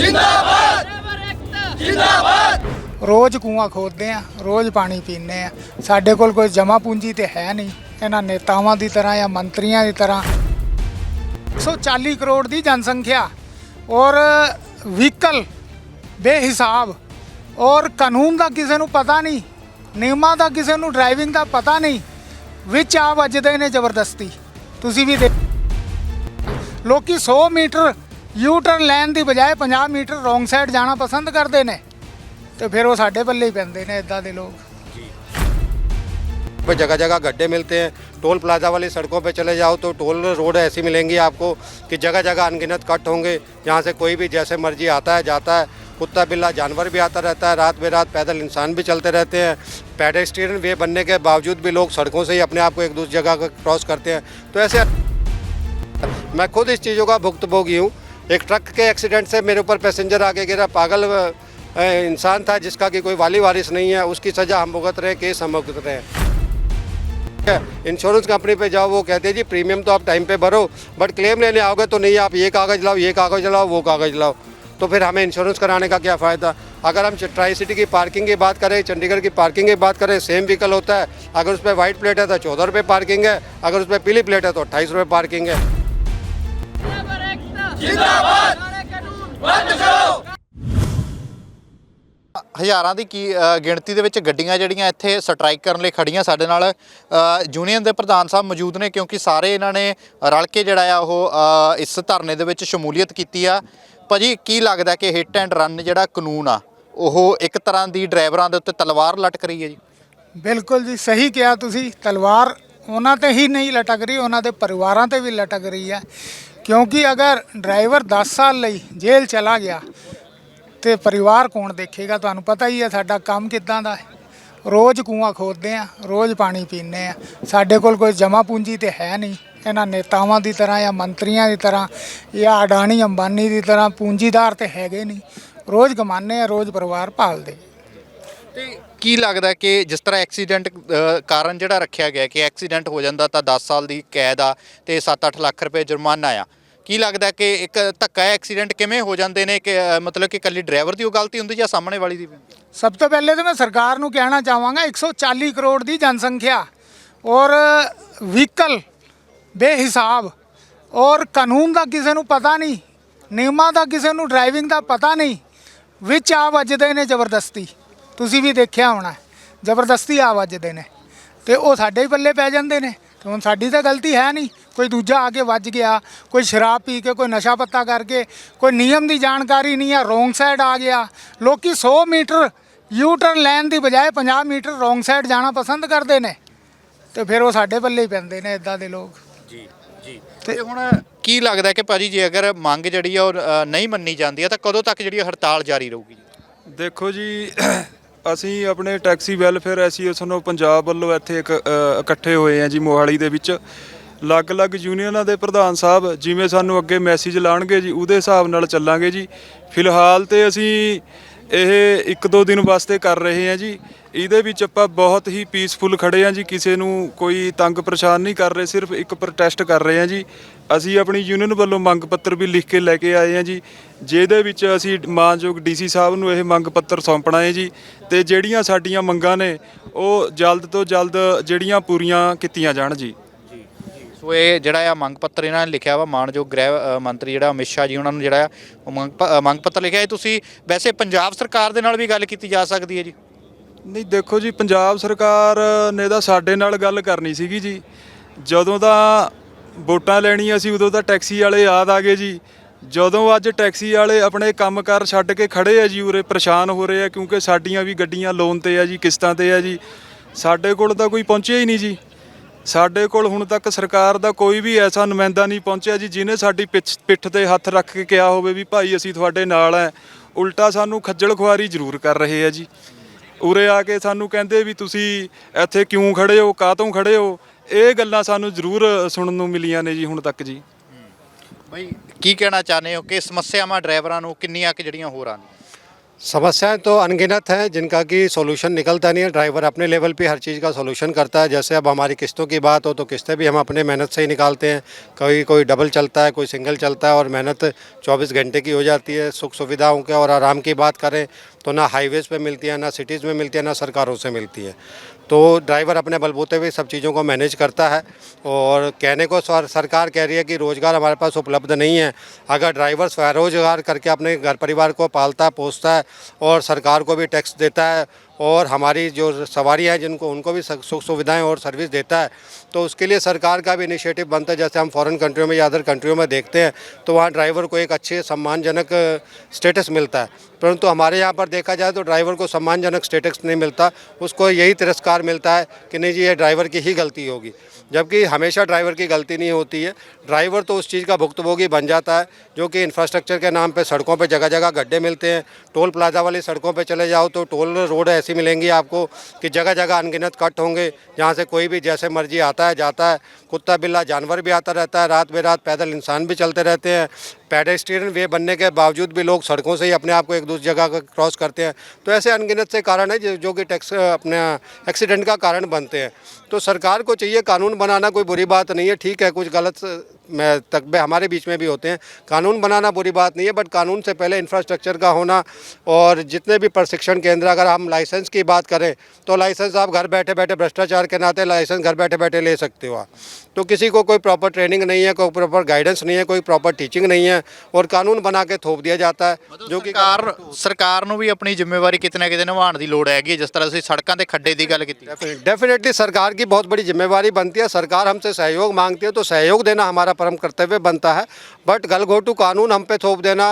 ਜਿੰਦਾਬਾਦ! ਜਿੰਦਾਬਾਦ! ਰੋਜ਼ ਕੂਆਂ ਖੋਦਦੇ ਆ, ਰੋਜ਼ ਪਾਣੀ ਪੀਂਦੇ ਆ। ਸਾਡੇ ਕੋਲ ਕੋਈ ਜਮਾ ਪੂੰਜੀ ਤੇ ਹੈ ਨਹੀਂ। ਇਹਨਾਂ ਨੇਤਾਵਾਂ ਦੀ ਤਰ੍ਹਾਂ ਜਾਂ ਮੰਤਰੀਆਂ ਦੀ ਤਰ੍ਹਾਂ। 140 ਕਰੋੜ ਦੀ ਜਨਸੰਖਿਆ ਔਰ ਵਹੀਕਲ ਬੇਹਿਸਾਬ ਔਰ ਕਾਨੂੰਨ ਦਾ ਕਿਸੇ ਨੂੰ ਪਤਾ ਨਹੀਂ, ਨਿਯਮਾਂ ਦਾ ਕਿਸੇ ਨੂੰ, ਡਰਾਈਵਿੰਗ ਦਾ ਪਤਾ ਨਹੀਂ, ਵਿੱਚ ਆ ਵੱਜਦੇ ਨੇ ਜ਼ਬਰਦਸਤੀ। ਤੁਸੀਂ ਵੀ ਦੇਖ ਲੋਕੀ 100 ਮੀਟਰ ਯੂ ਟਰਨ ਲੈਣ ਦੀ ਬਜਾਏ 50 ਮੀਟਰ ਰੋਂਗ ਸਾਈਡ ਜਾਣਾ ਪਸੰਦ ਕਰਦੇ ਨੇ ਤੇ ਫਿਰ ਉਹ ਸਾਡੇ ਪੱਲੇ ਹੀ ਪੈਂਦੇ ਨੇ ਇਦਾਂ ਦੇ ਲੋਕ पे जगह जगह गड्ढे मिलते हैं टोल प्लाजा वाली सड़कों पे चले जाओ तो टोल रोड ऐसी मिलेंगी आपको कि जगह जगह अनगिनत कट होंगे यहाँ से कोई भी जैसे मर्जी आता है जाता है कुत्ता बिल्ला जानवर भी आता रहता है रात बेरात पैदल इंसान भी चलते रहते हैं पेडेस्ट्रियन वे बनने के बावजूद भी लोग सड़कों से ही अपने आप को एक दूसरी जगह को क्रॉस करते हैं तो ऐसे मैं खुद इस चीज़ों का भुक्तभोगी हूँ एक ट्रक के एक्सीडेंट से मेरे ऊपर पैसेंजर आगे गिरा, पागल इंसान था जिसका कि कोई वाली वारिस नहीं है, उसकी सज़ा हम भुगत रहे हैं केस हम भुगत रहे हैं। इंश्योरेंस कंपनी पे जाओ, वो कहते हैं, जी प्रीमियम तो आप टाइम पे भरो बट क्लेम लेने आओगे तो नहीं, आप ये कागज़ लाओ, ये कागज़ लाओ, वो कागज़ लाओ। तो फिर हमें इंश्योरेंस कराने का क्या फ़ायदा? अगर हम ट्राई सिटी की पार्किंग की बात करें, चंडीगढ़ की पार्किंग की बात करें सेम व्हीकल होता है। अगर उस पर वाइट प्लेट है तो चौदह रुपये पार्किंग है, अगर उस पर पीली प्लेट है तो अट्ठाईस रुपये पार्किंग है। ਜਿੰਦਾਬਾਦ! ਬੰਦ ਕਰੋ! ਹਜ਼ਾਰਾਂ ਦੀ ਕੀ ਗਿਣਤੀ ਦੇ ਵਿੱਚ ਗੱਡੀਆਂ ਜਿਹੜੀਆਂ ਇੱਥੇ ਸਟ੍ਰਾਈਕ ਕਰਨ ਲਈ ਖੜੀਆਂ ਸਾਡੇ ਨਾਲ ਯੂਨੀਅਨ ਦੇ ਪ੍ਰਧਾਨ ਸਾਹਿਬ ਮੌਜੂਦ ਨੇ ਕਿਉਂਕਿ ਸਾਰੇ ਇਹਨਾਂ ਨੇ ਰਲ ਕੇ ਜਿਹੜਾ ਆ ਉਹ ਇਸ ਧਰਨੇ ਦੇ ਵਿੱਚ ਸ਼ਮੂਲੀਅਤ ਕੀਤੀ ਆ। ਭਾਜੀ ਕੀ ਲੱਗਦਾ ਕਿ ਹਿੱਟ ਐਂਡ ਰਨ ਜਿਹੜਾ ਕਾਨੂੰਨ ਆ ਉਹ ਇੱਕ ਤਰ੍ਹਾਂ ਦੀ ਡਰਾਈਵਰਾਂ ਦੇ ਉੱਤੇ ਤਲਵਾਰ ਲਟਕ ਰਹੀ ਹੈ ਜੀ? ਬਿਲਕੁਲ ਜੀ ਸਹੀ ਕਿਹਾ ਤੁਸੀਂ ਤਲਵਾਰ ਉਹਨਾਂ ਤੇ ਹੀ ਨਹੀਂ ਲਟਕ ਰਹੀ ਉਹਨਾਂ ਦੇ ਪਰਿਵਾਰਾਂ ਤੇ ਵੀ ਲਟਕ ਰਹੀ ਹੈ। ਕਿਉਂਕਿ ਅਗਰ ਡਰਾਈਵਰ 10 ਸਾਲ ਲਈ ਜੇਲ੍ਹ ਚਲਾ ਗਿਆ ਤੇ ਪਰਿਵਾਰ ਕੌਣ ਦੇਖੇਗਾ? ਤੁਹਾਨੂੰ ਪਤਾ ਹੀ ਹੈ ਸਾਡਾ ਕੰਮ ਕਿੱਦਾਂ ਦਾ ਹੈ। ਰੋਜ਼ ਕੂਆਂ ਖੋਦਦੇ ਆ ਰੋਜ਼ ਪਾਣੀ ਪੀਂਦੇ ਆ ਸਾਡੇ ਕੋਲ ਕੋਈ ਜਮਾ ਪੂੰਜੀ ਤੇ ਹੈ ਨਹੀਂ। ਇਹਨਾਂ ਨੇਤਾਵਾਂ ਦੀ ਤਰ੍ਹਾਂ ਜਾਂ ਮੰਤਰੀਆਂ ਦੀ ਤਰ੍ਹਾਂ ਜਾਂ ਅਡਾਣੀ ਅੰਬਾਨੀ ਦੀ ਤਰ੍ਹਾਂ ਪੂੰਜੀਦਾਰ ਤੇ ਹੈਗੇ ਨਹੀਂ। ਰੋਜ਼ ਕਮਾਉਂਦੇ ਆ ਰੋਜ਼ ਪਰਿਵਾਰ ਪਾਲਦੇ ਤੇ ਕੀ ਲੱਗਦਾ ਕਿ ਜਿਸ ਤਰ੍ਹਾਂ ਐਕਸੀਡੈਂਟ ਕਾਰਨ ਜਿਹੜਾ ਰੱਖਿਆ ਗਿਆ ਕਿ ਐਕਸੀਡੈਂਟ ਹੋ ਜਾਂਦਾ ਤਾਂ 10 ਸਾਲ ਦੀ ਕੈਦ ਆ ਤੇ 7-8 ਲੱਖ ਰੁਪਏ ਜੁਰਮਾਨਾ ਆ। ਕੀ ਲੱਗਦਾ ਕਿ ਇੱਕ ਧੱਕਾ ਐਕਸੀਡੈਂਟ ਕਿਵੇਂ ਹੋ ਜਾਂਦੇ ਨੇ ਕਿ ਮਤਲਬ ਕਿ ਕੱਲੀ ਡਰਾਈਵਰ ਦੀ ਉਹ ਗਲਤੀ ਹੁੰਦੀ ਜਾਂ ਸਾਹਮਣੇ ਵਾਲੀ ਦੀ ਵੀ ਸਭ ਤੋਂ ਪਹਿਲੇ ਤਾਂ ਮੈਂ ਸਰਕਾਰ ਨੂੰ ਕਹਿਣਾ ਚਾਹਾਂਗਾ 140 ਕਰੋੜ ਦੀ ਜਨਸੰਖਿਆ ਔਰ ਵਹੀਕਲ ਬੇਹਿਸਾਬ ਔਰ ਕਾਨੂੰਨ ਦਾ ਕਿਸੇ ਨੂੰ ਪਤਾ ਨਹੀਂ, ਨਿਯਮਾਂ ਦਾ ਕਿਸੇ ਨੂੰ, ਡਰਾਈਵਿੰਗ ਦਾ ਪਤਾ ਨਹੀਂ, ਵਿੱਚ ਆ ਵੱਜਦੇ ਨੇ ਜ਼ਬਰਦਸਤੀ। ਤੁਸੀਂ ਵੀ ਦੇਖਿਆ ਹੋਣਾ, ਜ਼ਬਰਦਸਤੀ ਆ ਵੱਜਦੇ ਨੇ ਤੇ ਉਹ ਸਾਡੇ ਹੀ ਪੱਲੇ ਪੈ ਜਾਂਦੇ ਨੇ, ਤੇ ਹੁਣ ਸਾਡੀ ਤਾਂ ਗਲਤੀ ਹੈ ਨਹੀਂ। ਕੋਈ ਦੂਜਾ ਆ ਕੇ ਵੱਜ ਗਿਆ ਕੋਈ ਸ਼ਰਾਬ ਪੀ ਕੇ ਕੋਈ ਨਸ਼ਾ ਪੱਤਾ ਕਰਕੇ ਕੋਈ ਨਿਯਮ ਦੀ ਜਾਣਕਾਰੀ ਨਹੀਂ ਹੈ ਰੋਂਗ ਸਾਈਡ ਆ ਗਿਆ। ਲੋਕੀ 100 ਮੀਟਰ ਯੂ ਟਰਨ ਲੈਣ ਦੀ ਬਜਾਏ 50 ਮੀਟਰ ਰੋਂਗ ਸਾਈਡ ਜਾਣਾ ਪਸੰਦ ਕਰਦੇ ਨੇ। ਤੇ ਫਿਰ ਉਹ ਸਾਡੇ ਪੱਲੇ ਹੀ ਪੈਂਦੇ ਨੇ ਇਦਾਂ ਦੇ ਲੋਕ। ਜੀ ਜੀ। ਤੇ- ਹੁਣ ਕੀ ਲੱਗਦਾ ਕਿ ਭਾਜੀ ਜੇ ਅਗਰ ਮੰਗ ਜਿਹੜੀ ਆ ਉਹ ਨਹੀਂ ਮੰਨੀ ਜਾਂਦੀ ਆ ਤਾਂ ਕਦੋਂ ਤੱਕ ਜਿਹੜੀ ਹੜਤਾਲ ਜਾਰੀ ਰਹੂਗੀ ਦੇਖੋ ਜੀ ਅਸੀਂ ਆਪਣੇ taxi welfare association of Punjab ਵੱਲੋਂ ਇੱਥੇ ਇੱਕ ਇਕੱਠੇ ਹੋਏ ਆ ਜੀ ਮੋਹਾਲੀ ਦੇ ਵਿੱਚ। ਅਲੱਗ-ਅਲੱਗ ਯੂਨੀਅਨਾਂ ਦੇ ਪ੍ਰਧਾਨ ਸਾਹਿਬ ਜਿਵੇਂ ਸਾਨੂੰ ਅੱਗੇ ਮੈਸੇਜ ਲਾਣਗੇ ਜੀ, ਉਹਦੇ ਹਿਸਾਬ ਨਾਲ ਚੱਲਾਂਗੇ ਜੀ। ਫਿਲਹਾਲ ਤੇ ਅਸੀਂ ਇਹ ਇੱਕ ਦੋ ਦਿਨ ਵਾਸਤੇ ਕਰ ਰਹੇ ਹਾਂ ਜੀ। ਇਹਦੇ ਵਿੱਚ ਆਪਾਂ ਬਹੁਤ ਹੀ ਪੀਸਫੁਲ ਖੜੇ ਹਾਂ ਜੀ, ਕਿਸੇ ਨੂੰ ਕੋਈ ਤੰਗ ਪਰੇਸ਼ਾਨ ਨਹੀਂ ਕਰ ਰਹੇ, ਸਿਰਫ ਇੱਕ ਪ੍ਰੋਟੈਸਟ ਕਰ ਰਹੇ ਹਾਂ ਜੀ। ਅਸੀਂ ਆਪਣੀ ਯੂਨੀਅਨ ਵੱਲੋਂ ਮੰਗ ਪੱਤਰ ਵੀ ਲਿਖ ਕੇ ਲੈ ਕੇ ਆਏ ਹਾਂ ਜੀ, ਜਿਹਦੇ ਵਿੱਚ ਅਸੀਂ ਮਾਨਯੋਗ ਡੀਸੀ ਸਾਹਿਬ ਨੂੰ ਇਹ ਮੰਗ ਪੱਤਰ ਸੌਂਪਣਾ ਹੈ ਜੀ ਤੇ ਜਿਹੜੀਆਂ ਸਾਡੀਆਂ ਮੰਗਾਂ ਨੇ, ਉਹ ਜਲਦ ਤੋਂ ਜਲਦ ਜਿਹੜੀਆਂ ਪੂਰੀਆਂ ਕੀਤੀਆਂ ਜਾਣ ਜੀ। ਸੋ ਇਹ ਜਿਹੜਾ ਆ ਮੰਗ ਪੱਤਰ ਇਹਨਾਂ ਨੇ ਲਿਖਿਆ ਵਾ ਮਾਨਯੋਗ ਗ੍ਰਹਿ ਅ, ਮੰਤਰੀ ਜਿਹੜਾ ਅਮਿਤ ਸ਼ਾਹ ਜੀ ਉਹਨਾਂ ਨੂੰ ਜਿਹੜਾ ਆ ਉਹ ਮੰਗ ਪ- ਅ, ਮੰਗ ਪੱਤਰ ਲਿਖਿਆ। ਹੈ ਤੁਸੀਂ ਵੈਸੇ ਪੰਜਾਬ ਸਰਕਾਰ ਦੇ ਨਾਲ ਵੀ ਗੱਲ ਕੀਤੀ ਜਾ ਸਕਦੀ ਹੈ ਜੀ? ਨਹੀਂ ਦੇਖੋ ਜੀ ਪੰਜਾਬ ਸਰਕਾਰ ਨੇ ਤਾਂ ਸਾਡੇ ਨਾਲ ਗੱਲ ਕਰਨੀ ਸੀਗੀ ਜੀ। ਜਦੋਂ ਦਾ ਵੋਟਾਂ ਲੈਣੀਆਂ ਸੀ ਉਦੋਂ ਤਾਂ ਟੈਕਸੀ ਵਾਲੇ ਯਾਦ ਆ ਗਏ ਜੀ। ਜਦੋਂ ਅੱਜ ਟੈਕਸੀ ਵਾਲੇ ਆਪਣੇ ਕੰਮਕਾਰ ਛੱਡ ਕੇ ਖੜੇ ਆ ਜੀ ਉਰੇ ਪਰੇਸ਼ਾਨ ਹੋ ਰਹੇ ਆ ਕਿਉਂਕਿ ਸਾਡੀਆਂ ਵੀ ਗੱਡੀਆਂ ਲੋਨ ਤੇ ਆ ਜੀ ਕਿਸ਼ਤਾਂ ਤੇ ਆ ਜੀ। ਸਾਡੇ ਕੋਲ ਤਾਂ ਕੋਈ ਪਹੁੰਚਿਆ ਹੀ ਨਹੀਂ ਜੀ। ਸਾਡੇ ਕੋਲ ਹੁਣ ਤੱਕ ਸਰਕਾਰ ਦਾ ਕੋਈ ਵੀ ਐਸਾ ਨੁਮਾਇੰਦਾ ਨਹੀਂ ਪਹੁੰਚਿਆ ਜੀ, ਜਿਹਨੇ ਸਾਡੀ ਪਿੱਛ- ਪਿੱਠ ਤੇ ਹੱਥ ਰੱਖ ਕੇ ਕਿਹਾ ਹੋਵੇ ਵੀ ਭਾਈ ਅਸੀਂ ਤੁਹਾਡੇ ਨਾਲ ਹੈ ਉਲਟਾ ਸਾਨੂੰ ਖੱਜਲ ਖੁਆਰੀ ਜ਼ਰੂਰ ਕਰ ਰਹੇ ਆ ਜੀ। ਉਰੇ ਆ ਕੇ ਸਾਨੂੰ ਕਹਿੰਦੇ ਵੀ ਤੁਸੀਂ ਇੱਥੇ ਕਿਉਂ ਖੜੇ ਹੋ, ਕਾਹਤੋਂ ਖੜੇ ਹੋ? ਇਹ ਗੱਲਾਂ ਸਾਨੂੰ ਜ਼ਰੂਰ ਸੁਣਨ ਨੂੰ ਮਿਲੀਆਂ ਨੇ ਜੀ ਹੁਣ ਤੱਕ ਜੀ। ਬਈ, ਕੀ ਕਹਿਣਾ ਚਾਹੁੰਦੇ ਹੋ? ਕਿ ਸਮੱਸਿਆਵਾਂ ਡਰਾਈਵਰਾਂ ਨੂੰ ਕਿੰਨੀਆਂ ਕਿ ਜਿਹੜੀਆਂ ਹੋਰ ਹਨ समस्याएँ तो अनगिनत हैं, जिनका कि सॉल्यूशन निकलता नहीं है। ड्राइवर अपने लेवल पे हर चीज़ का सॉल्यूशन करता है। जैसे अब हमारी किस्तों की बात हो तो किस्तें भी हम अपने मेहनत से ही निकालते हैं। कभी कोई डबल चलता है, कोई सिंगल चलता है और मेहनत 24 घंटे की हो जाती है। सुख सुविधाओं के और आराम की बात करें तो ना हाईवेज़ पर मिलती है, ना सिटीज़ में मिलती है, ना सरकारों से मिलती है। तो ड्राइवर अपने बलबूते हुए सब चीज़ों को मैनेज करता है और कहने को सर, सरकार कह रही है कि रोज़गार हमारे पास उपलब्ध नहीं है। अगर ड्राइवर स्वरोजगार करके अपने घर परिवार को पालता पोसता है और सरकार को भी टैक्स देता है और हमारी जो सवारी है जिनको, उनको भी सुख सुविधाएँ और सर्विस देता है तो उसके लिए सरकार का भी इनिशिएटिव बनता है। जैसे हम फॉरेन कंट्रियों में या अदर कंट्रियों में देखते हैं तो वहाँ ड्राइवर को एक अच्छे सम्मानजनक स्टेटस मिलता है। परंतु हमारे यहाँ पर देखा जाए तो ड्राइवर को सम्मानजनक स्टेटस नहीं मिलता। उसको यही तिरस्कार मिलता है कि नहीं जी, ये ड्राइवर की ही गलती होगी। जबकि हमेशा ड्राइवर की गलती नहीं होती है। ड्राइवर तो उस चीज़ का भुक्तभोगी बन जाता है, जो कि इंफ्रास्ट्रक्चर के नाम पर सड़कों पर जगह जगह गड्ढे मिलते हैं। टोल प्लाजा वाली सड़कों पर चले जाओ तो टोल रोड ऐसी मिलेंगी आपको कि जगह जगह अनगिनत कट होंगे, जहाँ से कोई भी जैसे मर्ज़ी आता है, जाता है। कुत्ता, बिल्ला, जानवर भी आता रहता है। रात बेरात पैदल इंसान भी चलते रहते हैं। पेडेस्ट्रियन वे बनने के बावजूद भी लोग सड़कों से ही अपने आप को एक दूसरी जगह क्रॉस करते हैं। तो ऐसे अनगिनत से कारण है जो- जो कि टैक्स अपने एक्सीडेंट का कारण बनते हैं। तो सरकार को चाहिए कानून बनाना, कोई बुरी बात नहीं है, ठीक है, कुछ गलत में तकबे हमारे बीच में भी होते हैं। कानून बनाना बुरी बात नहीं है बट कानून से पहले इंफ्रास्ट्रक्चर का होना और जितने भी प्रशिक्षण केंद्र, अगर हम लाइसेंस की बात करें तो लाइसेंस आप घर बैठे बैठे भ्रष्टाचार के नाते लाइसेंस घर बैठे बैठे ले सकते हो आप। तो किसी को कोई प्रॉपर ट्रेनिंग नहीं है, कोई प्रॉपर गाइडेंस नहीं है, कोई प्रॉपर टीचिंग नहीं है और कानून बना के थोप दिया जाता है जो कि ਸਰਕਾਰ ਸਰਕਾਰ ਨੂੰ ਵੀ ਆਪਣੀ ਜ਼ਿੰਮੇਵਾਰੀ ਕਿਤੇ ਨਾ ਕਿਤੇ ਨਿਭਾਉਣ ਦੀ ਲੋੜ ਹੈਗੀ ਹੈ। ਜਿਸ ਤਰ੍ਹਾਂ ਤੁਸੀਂ ਸੜਕਾਂ ਤੇ ਖੱਡੇ ਦੀ ਗੱਲ ਕੀਤੀ डेफिनेटली सरकार की बहुत बड़ी जिम्मेवारी बनती है सरकार हमसे सहयोग मांगती है तो सहयोग देना हमारा परम कर्तव्य बनता है बट गलघोटू कानून हम पे थोप देना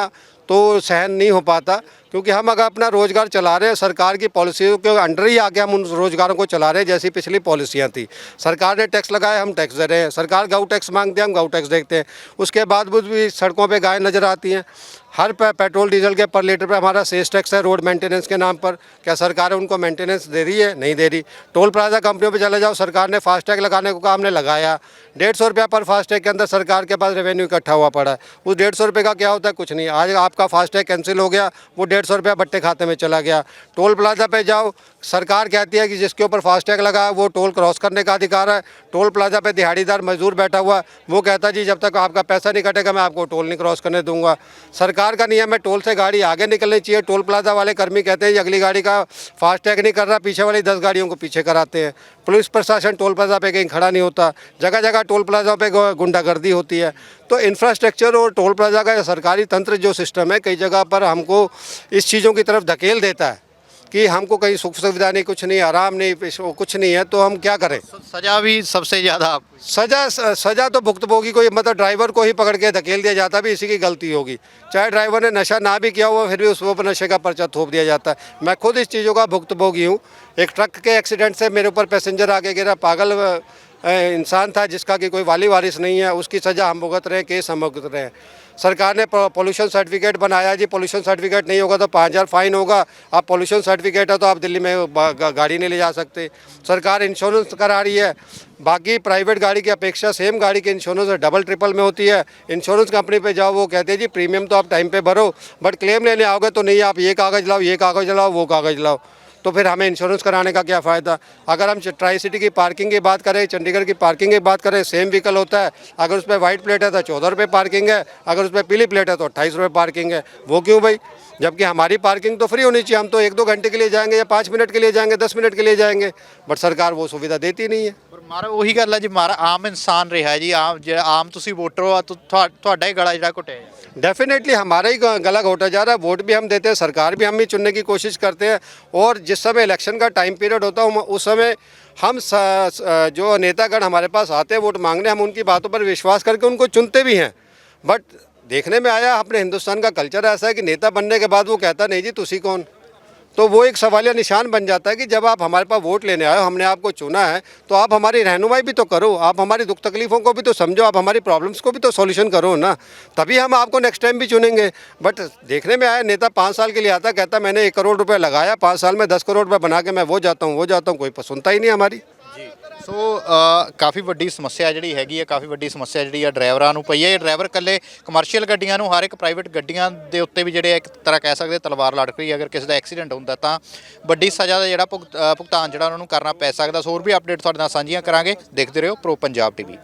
तो सहन नहीं हो पाता, क्योंकि हम अगर अपना रोज़गार चला रहे हैं, सरकार की पॉलिसियों के अंडर ही आके हम उन रोजगारों को चला रहे हैं, जैसी पिछली पॉलिसियाँ थी। सरकार ने टैक्स लगाया, हम टैक्स दे रहे हैं। सरकार गाऊ टैक्स मांगते हैं, हम गाऊ टैक्स देखते हैं। उसके बाद भी सड़कों पर गायें नज़र आती हैं। हर पे पेट्रोल डीजल के पर लीटर पे हमारा सेस टैक्स है रोड मेंटेनेंस के नाम पर। क्या सरकार उनको मेंटेनेंस दे रही है? नहीं दे रही। टोल प्लाजा कंपनियों पे चले जाओ सरकार ने फास्टैग लगाने को काम ने लगाया। डेढ़ सौ रुपया पर फास्टैग के अंदर सरकार के पास रेवेन्यू इकट्ठा हुआ पड़ा है। उस डेढ़ सौ रुपये का क्या होता है? कुछ नहीं। आज आपका फास्टैग कैंसिल हो गया वो डेढ़ सौ रुपया बट्टे खाते में चला गया। टोल प्लाजा पे जाओ सरकार कहती है कि जिसके ऊपर फास्टैग लगा है वो टोल क्रॉस करने का अधिकार है। टोल प्लाजा पर दिहाड़ीदार मजदूर बैठा हुआ है, वो कहता जी जब तक आपका पैसा नहीं कटेगा मैं आपको टोल नहीं क्रॉस करने दूँगा। सरकार का नियम है टोल से गाड़ी आगे निकलनी चाहिए। टोल प्लाजा वाले कर्मी कहते हैं अगली गाड़ी का फास्टैग नहीं कर रहा, पीछे वाली दस गाड़ियों को पीछे कराते हैं। पुलिस प्रशासन टोल प्लाजा पे कहीं खड़ा नहीं होता। जगह जगह टोल प्लाजा पे गुंडागर्दी होती है। तो इंफ्रास्ट्रक्चर और टोल प्लाजा का सरकारी तंत्र जो सिस्टम है, कई जगह पर हमको इस चीज़ों की तरफ़ धकेल देता है। कि हमको कहीं सुख सुविधा नहीं कुछ नहीं आराम नहीं कुछ नहीं है तो हम क्या करें? सजा भी सबसे ज़्यादा सजा सजा तो भुक्तभोगी को मतलब ड्राइवर को ही पकड़ के धकेल दिया जाता भी इसी की गलती होगी। चाहे ड्राइवर ने नशा ना भी किया हो फिर भी उस पर नशे का पर्चा थोप दिया जाता है। मैं खुद इस चीज़ों का भुक्तभोगी हूँ। एक ट्रक के एक्सीडेंट से मेरे ऊपर पैसेंजर आगे गिरा पागल इंसान था जिसका कि कोई वाली वारिस नहीं है उसकी सज़ा हम भुगत रहे हैं केस हम भुगत रहे हैं। सरकार ने पोल्यूशन सर्टिफिकेट बनाया जी। पोल्यूशन सर्टिफिकेट नहीं होगा तो पाँच हज़ार फाइन होगा। आप पोल्यूशन सर्टिफिकेट है तो आप दिल्ली में गाड़ी नहीं ले जा सकते। सरकार इंश्योरेंस करा रही है। बाकी प्राइवेट गाड़ी की अपेक्षा सेम गाड़ी की इंश्योरेंस डबल ट्रिपल में होती है। इंश्योरेंस कंपनी पे जाओ, वो कहते हैं जी प्रीमियम तो आप टाइम पे भरो बट क्लेम लेने आओगे तो नहीं, आप ये कागज़ लाओ, ये कागज़ लाओ, वो कागज़ लाओ। तो फिर हमें इंश्योरेंस कराने का क्या फ़ायदा? अगर हम ट्राई सिटी की पार्किंग की बात करें, चंडीगढ़ की पार्किंग की बात करें सेम व्हीकल होता है। अगर उस पर वाइट प्लेट है तो चौदह रुपये पार्किंग है, अगर उस पर पीली प्लेट है तो अट्ठाईस रुपये पार्किंग है। वो क्यों भाई? जबकि हमारी पार्किंग तो फ्री होनी चाहिए हम तो एक दो घंटे के लिए जाएंगे या पाँच मिनट के लिए जाएंगे दस मिनट के लिए जाएंगे बट सरकार वो सुविधा देती नहीं है ਪਰ ਮਾਰਾ ਉਹੀ ਗੱਲ ਹੈ ਜੀ ਮਾਰਾ ਆਮ ਇਨਸਾਨ ਰਿਹਾ ਜੀ ਆਮ ਜੇ ਆਮ ਤੁਸੀਂ ਵੋਟਰ ਹੋ ਤਾਂ ਤੁਹਾ- ਤੁਹਾਡਾ ਹੀ ਗਲਾ ਜਿਹੜਾ ਘੁੱਟਿਆ ਜਾ डेफिनेटली हमारा ही ग- गला घोटा जा रहा है वोट भी हम देते हैं सरकार भी हम ही चुनने की कोशिश करते हैं और जिस समय इलेक्शन का टाइम पीरियड होता है हम- उस समय हम स, स, जो नेतागण हमारे पास आते हैं वोट मांगने हम उनकी बातों पर विश्वास करके उनको चुनते भी हैं बट देखने में आया, अपने हिंदुस्तान का कल्चर ऐसा है कि नेता बनने के बाद वो कहता, नहीं जी, तुसी कौन? तो वो एक सवालिया निशान बन जाता है कि जब आप हमारे पास वोट लेने आए हो, हमने आपको चुना है तो आप हमारी रहनुमाई भी तो करो, आप हमारी दुख तकलीफ़ों को भी तो समझो, आप हमारी प्रॉब्लम्स को भी तो सॉल्यूशन करो ना, तभी हम आपको नेक्स्ट टाइम भी चुनेंगे। बट देखने में आया, नेता पाँच साल के लिए आता, कहता, मैंने एक करोड़ रुपये लगाया, पाँच साल में दस करोड़ रुपये बना के मैं वो जाता हूँ, वो जाता हूँ, कोई सुनता ही नहीं हमारी। ਸੋ ਕਾਫੀ ਵੱਡੀ ਸਮੱਸਿਆ ਜਿਹੜੀ ਹੈਗੀ ਹੈ, ਕਾਫੀ ਵੱਡੀ ਸਮੱਸਿਆ ਜਿਹੜੀ ਆ ਡਰਾਈਵਰਾਂ ਨੂੰ ਪਈ ਹੈ। ਇਹ ਡਰਾਈਵਰ ਇਕੱਲੇ ਕਮਰਸ਼ੀਅਲ ਗੱਡੀਆਂ ਨੂੰ, ਹਰ ਇੱਕ ਪ੍ਰਾਈਵੇਟ ਗੱਡੀਆਂ ਦੇ ਉੱਤੇ ਵੀ ਜਿਹੜੇ ਇੱਕ ਤਰ੍ਹਾਂ ਕਹਿ ਸਕਦੇ ਤਲਵਾਰ ਲਟਕ ਰਹੀ ਹੈ। ਅਗਰ ਕਿਸੇ ਦਾ ਐਕਸੀਡੈਂਟ ਹੁੰਦਾ ਤਾਂ ਵੱਡੀ ਸਜ਼ਾ ਦਾ ਜਿਹੜਾ ਭੁਗਤ- ਭੁਗਤਾਨ ਜਿਹੜਾ ਉਹਨਾਂ ਨੂੰ ਕਰਨਾ ਪੈ ਸਕਦਾ। ਸੋ ਹੋਰ ਵੀ ਅਪਡੇਟ ਤੁਹਾਡੇ ਨਾਲ ਸਾਂਝੀਆਂ ਕਰਾਂਗੇ। ਦੇਖਦੇ ਰਹੋ ਪ੍ਰੋ ਪੰਜਾਬ ਟੀਵੀ